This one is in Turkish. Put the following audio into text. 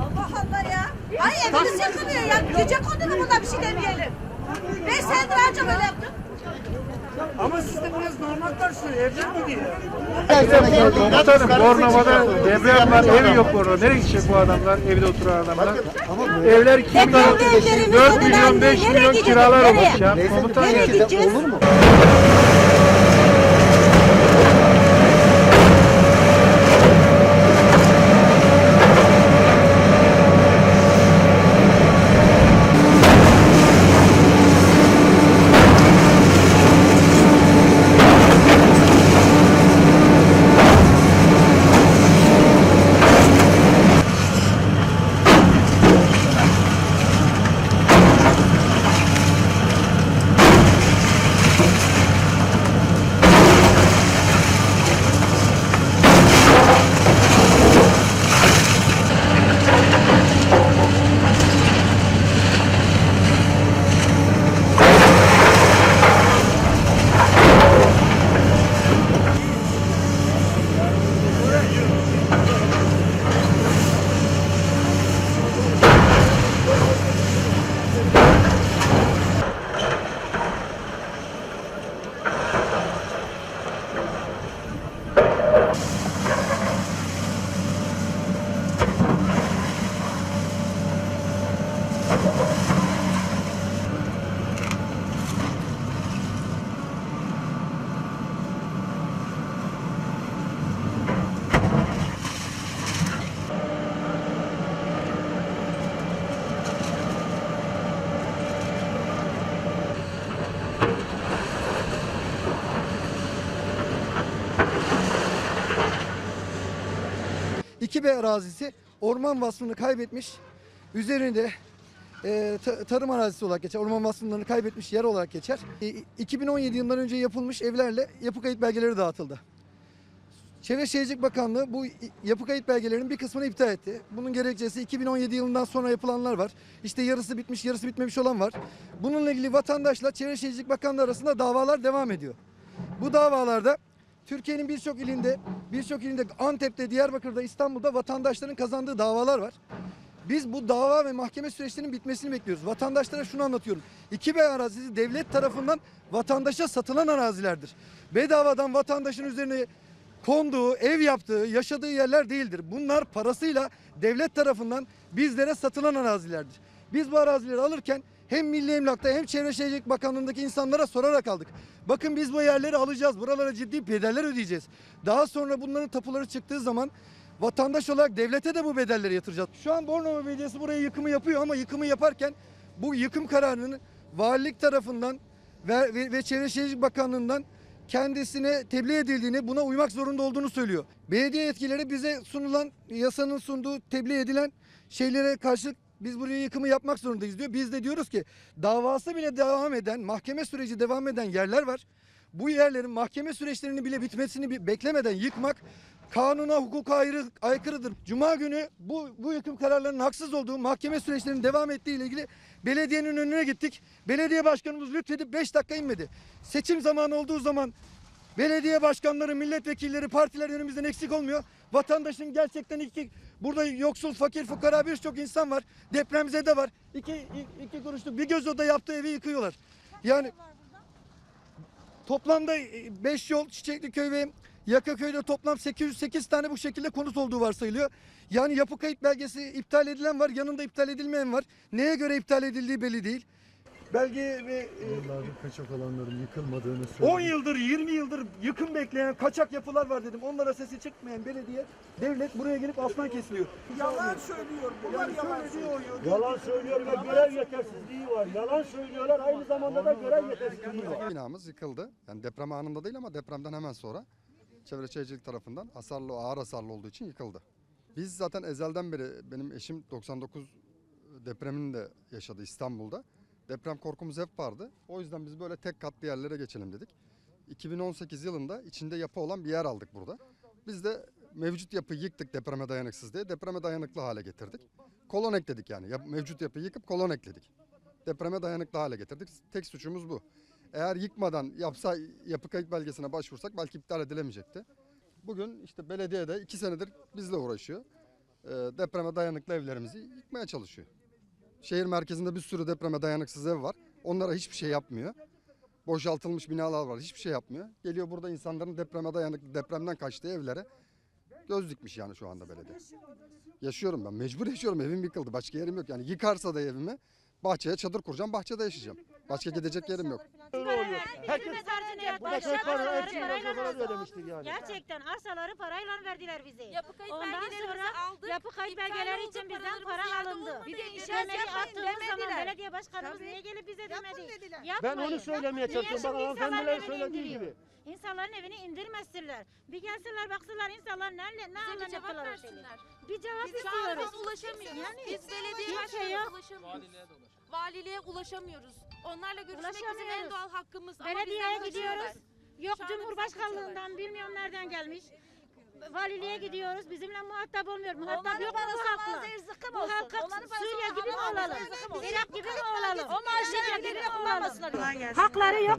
Allah Allah ya. Ay evimiz yıkılıyor ya. Gece kondu mu buna bir şey demeyelim. Beş senedir anca böyle yaptım. Ama siz de burası normal karşılıyor. Evden mi gidiyor? Komutanım Bornova'da deprem var, ev yok orada. Nereye gidecek bu adamlar, evde oturan adamlar? Evler kim Deprem evlerimiz 4 olmadan milyon, 5 nereye milyon kiralar olmuş ya. Komutan Nereye gideceğiz? Olur mu? İki B arazisi orman vasfını kaybetmiş. Üzerinde e, ta- tarım arazisi olarak geçer. Orman vasflarını kaybetmiş yer olarak geçer. E, 2017 yılından önce yapılmış evlerle yapı kayıt belgeleri dağıtıldı. Çevre Şehircilik Bakanlığı bu yapı kayıt belgelerinin bir kısmını iptal etti. Bunun gerekçesi 2017 yılından sonra yapılanlar var. İşte yarısı bitmiş, yarısı bitmemiş olan var. Bununla ilgili vatandaşla Çevre Şehircilik Bakanlığı arasında davalar devam ediyor. Bu davalarda Türkiye'nin birçok ilinde, birçok ilinde Antep'te, Diyarbakır'da, İstanbul'da vatandaşların kazandığı davalar var. Biz bu dava ve mahkeme süreçlerinin bitmesini bekliyoruz. Vatandaşlara şunu anlatıyorum. 2B arazisi devlet tarafından vatandaşa satılan arazilerdir. Bedavadan vatandaşın üzerine konduğu, ev yaptığı, yaşadığı yerler değildir. Bunlar parasıyla devlet tarafından bizlere satılan arazilerdir. Biz bu arazileri alırken hem Milli Emlak'ta hem Çevre Şehircilik Bakanlığı'ndaki insanlara sorarak aldık. Bakın biz bu yerleri alacağız. Buralara ciddi bedeller ödeyeceğiz. Daha sonra bunların tapuları çıktığı zaman vatandaş olarak devlete de bu bedelleri yatıracağız. Şu an Bornova Belediyesi buraya yıkımı yapıyor ama yıkımı yaparken bu yıkım kararının valilik tarafından ve, ve, ve Çevre Şehircilik Bakanlığı'ndan kendisine tebliğ edildiğini, buna uymak zorunda olduğunu söylüyor. Belediye yetkileri bize sunulan, yasanın sunduğu, tebliğ edilen şeylere karşılık biz buraya yıkımı yapmak zorundayız diyor. Biz de diyoruz ki davası bile devam eden, mahkeme süreci devam eden yerler var. Bu yerlerin mahkeme süreçlerinin bile bitmesini bi- beklemeden yıkmak kanuna, hukuka ayrı, aykırıdır. Cuma günü bu, bu yıkım kararlarının haksız olduğu mahkeme süreçlerinin devam ettiği ile ilgili belediyenin önüne gittik. Belediye başkanımız lütfedip 5 dakika inmedi. Seçim zamanı olduğu zaman belediye başkanları, milletvekilleri, partiler önümüzden eksik olmuyor. Vatandaşın gerçekten iki burada yoksul, fakir, fukara birçok insan var. Depremzede var. İki, iki, kuruşluk bir göz oda yaptığı evi yıkıyorlar. Yani Toplamda 5 yol Çiçekliköy ve Yakaköy'de toplam 808 tane bu şekilde konut olduğu varsayılıyor. Yani yapı kayıt belgesi iptal edilen var, yanında iptal edilmeyen var. Neye göre iptal edildiği belli değil. Belge ve e, Yıllardır kaçak alanların yıkılmadığını 10 yıldır 20 yıldır yıkım bekleyen kaçak yapılar var dedim. Onlara sesi çıkmayan belediye, devlet buraya gelip aslan kesiliyor. Yalan söylüyor. Bunlar Yani yalan söylüyor. diyor, Yalan söylüyor ve görev yetersizliği var. Yalan söylüyorlar aynı zamanda da görev yetersizliği var. Binamız yıkıldı. Yani deprem anında değil ama depremden hemen sonra Çevre Şehircilik tarafından hasarlı, ağır hasarlı olduğu için yıkıldı. Biz zaten ezelden beri benim eşim 99 depremini de yaşadı İstanbul'da. Deprem korkumuz hep vardı. O yüzden biz böyle tek katlı yerlere geçelim dedik. 2018 yılında içinde yapı olan bir yer aldık burada. Biz de mevcut yapıyı yıktık depreme dayanıksız diye. Depreme dayanıklı hale getirdik. Kolon ekledik yani. Mevcut yapıyı yıkıp kolon ekledik. Depreme dayanıklı hale getirdik. Tek suçumuz bu. Eğer yıkmadan yapsa yapı kayıt belgesine başvursak belki iptal edilemeyecekti. Bugün işte belediye de iki senedir bizle uğraşıyor. Ee, depreme dayanıklı evlerimizi yıkmaya çalışıyor. Şehir merkezinde bir sürü depreme dayanıksız ev var. Onlara hiçbir şey yapmıyor. Boşaltılmış binalar var. Hiçbir şey yapmıyor. Geliyor burada insanların depreme dayanıklı, depremden kaçtığı evlere göz dikmiş yani şu anda belediye. Yaşıyorum ben. Mecbur yaşıyorum. Evim yıkıldı. Başka yerim yok. Yani yıkarsa da evimi bahçeye çadır kuracağım. Bahçede yaşayacağım. Başka gidecek yerim yok. Herkes bu da köy para hepsini parayla ödemiştik yani. Gerçekten arsaları parayla verdiler bize. Yapı kayıt Ondan sonra aldık. yapı kayıt belgeleri için bizden para alındı. Bir de inşaat yapmayın attığımız zaman belediye başkanımız Tabii. niye gelip bize demedi? dediler. Ben onu söylemeye çalışıyorum. Bak şimdi insanların hanımefendiler evini söylediği gibi. İnsanların evini indirmesinler. Bir gelsinler baksınlar insanlar ne, ne anlam cevap yapıyorlar. Bir cevap istiyoruz. biz ulaşamıyoruz. Biz belediye kimse başkanına ulaşamıyoruz. Valiliğe ulaşamıyoruz. Onlarla görüşmek bizim en Ulaşamıyoruz. doğal hakkımız. Ama Belediyeye bizden gidiyoruz. kaçıyorlar. Yok Şu anda bizden Cumhurbaşkanlığından bilmiyorum nereden gelmiş. Valiliğe gidiyoruz. Bizimle muhatap olmuyor. Muhatap Onların yok mu bu parası halkla? Bu olsun. halka Onların parası Suriye gibi mi olalım? olsun. Irak gibi mi olalım? O maaşları Libya gibi mi olalım? Hakları yok.